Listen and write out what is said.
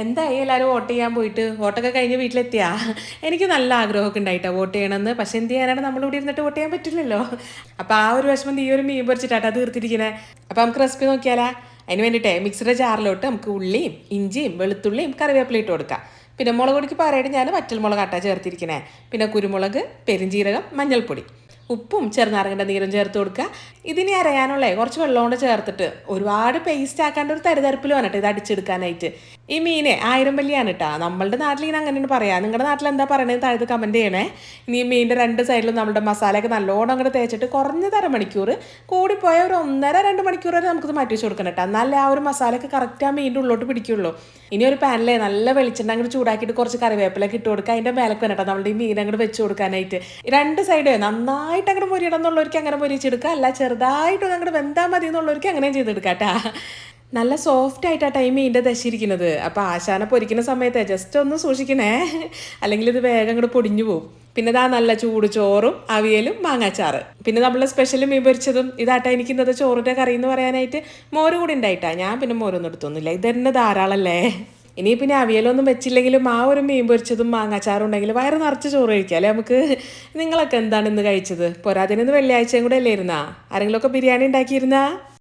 എന്തായി എല്ലാവരും വോട്ട് ചെയ്യാൻ പോയിട്ട്? വോട്ടൊക്കെ കഴിഞ്ഞ് വീട്ടിലെത്തിയാ? എനിക്ക് നല്ല ആഗ്രഹമൊക്കെ ഉണ്ടായിട്ടാ വോട്ട് ചെയ്യണമെന്ന്. പക്ഷെ എന്ത് ചെയ്യാനാണ്? നമ്മളിവിടെ ഇരുന്നിട്ട് വോട്ട് ചെയ്യാൻ പറ്റില്ലല്ലോ. അപ്പോൾ ആ ഒരു വിഷമം ഈ ഒരു മീൻ പൊരിച്ചിട്ടാട്ടാ തീർത്തിരിക്കുന്നത് അപ്പോൾ നമുക്ക് റെസിപ്പി നോക്കിയാലാ. അതിന് വേണ്ടിയിട്ടേ മിക്സിയുടെ ജാറിലോട്ട് നമുക്ക് ഉള്ളിയും ഇഞ്ചിയും വെളുത്തുള്ളിയും കറിവേപ്പില ഇട്ട് കൊടുക്കാം. പിന്നെ മുളക് പൊടിക്ക് പറയായിട്ട് ഞാൻ വറ്റൽ മുളകാട്ടാ ചേർത്തിരിക്കണേ. പിന്നെ കുരുമുളക് പെരിഞ്ചീരകം മഞ്ഞൾപ്പൊടി. ഉപ്പും ചെറുനാരങ്ങന്റെ നീരും ചേർത്ത് കൊടുക്കുക. ഇതിനി അരയാനുള്ളേ കുറച്ച് വെള്ളം കൊണ്ട് ചേർത്തിട്ട് ഒരുപാട് പേസ്റ്റ് ആക്കാണ്ട് ഒരു തരിതരപ്പിൽ വന്നിട്ട് ഇത് അടിച്ചെടുക്കാനായിട്ട്. ഈ മീനെ ആയിരം വലിയാണ് കേട്ടോ. നമ്മളുടെ നാട്ടിൽ ഇങ്ങനെ അങ്ങനെയാണ് പറയാം. നിങ്ങളുടെ നാട്ടിൽ എന്താ പറയണത്? താഴത്ത് കമന്റ് ചെയ്യണേ. ഇനി മീനിന്റെ രണ്ട് സൈഡിലും നമ്മുടെ മസാലയൊക്കെ നല്ലോണം അങ്ങോട്ട് തേച്ചിട്ട് കുറഞ്ഞത് അരമണിക്കൂർ കൂടിപ്പോയ ഒരു ഒന്നര രണ്ട് മണിക്കൂർ വരെ നമുക്കിത് മാറ്റി വെച്ച് കൊടുക്കണം കേട്ടോ. എന്നാലേ ആ ഒരു മസാലയൊക്കെ കറക്റ്റ് ആ മീനിന്റെ ഉള്ളോട്ട് പിടിക്കുള്ളൂ. ഇനി ഒരു പാനിലെ നല്ല വെളിച്ചെണ്ണ അങ്ങോട്ട് ചൂടാക്കിയിട്ട് കുറച്ച് കറിവേപ്പിലൊക്കെ ഇട്ട് കൊടുക്കുക. അതിന്റെ മേലൊക്കെ വേണം കേട്ടോ നമ്മുടെ ഈ മീൻ അങ്ങോട്ട് വെച്ച് കൊടുക്കാനായിട്ട്. രണ്ട് സൈഡ് നന്നായിട്ട് അങ്ങനെ പൊരിയണം എന്നുള്ളവർക്ക് അങ്ങനെ പൊരിച്ചെടുക്കുക. അല്ല ചെറുതായിട്ട് അങ്ങോട്ട് വെന്താൽ മതി എന്നുള്ളവർക്ക് അങ്ങനെ ചെയ്തെടുക്കാം കേട്ടാ നല്ല സോഫ്റ്റ് ആയിട്ടാ ടൈം ഇതിന്റെ ദശിരിക്കുന്നത് അപ്പോൾ ആശാന പൊരിക്കുന്ന സമയത്ത് ജസ്റ്റ് ഒന്ന് സൂക്ഷിക്കണേ. അല്ലെങ്കിൽ ഇത് വേഗം അങ്ങോട്ട് പൊടിഞ്ഞു പോകും പിന്നെ ഇതാ നല്ല ചൂട് ചോറും അവിയലും മാങ്ങാച്ചാറ്. പിന്നെ നമ്മൾ സ്പെഷ്യൽ മീൻ പൊരിച്ചതും ഇതാട്ടാ ഇന്നത്തെ ചോറിന്റെ കറി എന്ന് പറയാനായിട്ട് മോര് കൂടി ഉണ്ടായിട്ടാ. ഞാൻ പിന്നെ മോരൊന്നും എടുത്തൊന്നുമില്ല. ഇത് തന്നെ ധാരാളല്ലേ? ഇനി പിന്നെ അവിയലൊന്നും വെച്ചില്ലെങ്കിലും ആ ഒരു മീൻ പൊരിച്ചതും മാങ്ങാച്ചാറും ഉണ്ടെങ്കിൽ വയറ് നിറച്ച് ചോറ് കഴിക്കാം. അല്ലേ നമുക്ക്? നിങ്ങളൊക്കെ എന്താണ് ഇന്ന് കഴിച്ചത്? പോരാതിന് ഇന്ന് വെള്ളിയാഴ്ചയും കൂടെ അല്ലേ ഇരുന്നാ? ആരെങ്കിലുമൊക്കെ ബിരിയാണി ഉണ്ടാക്കിയിരുന്നാ?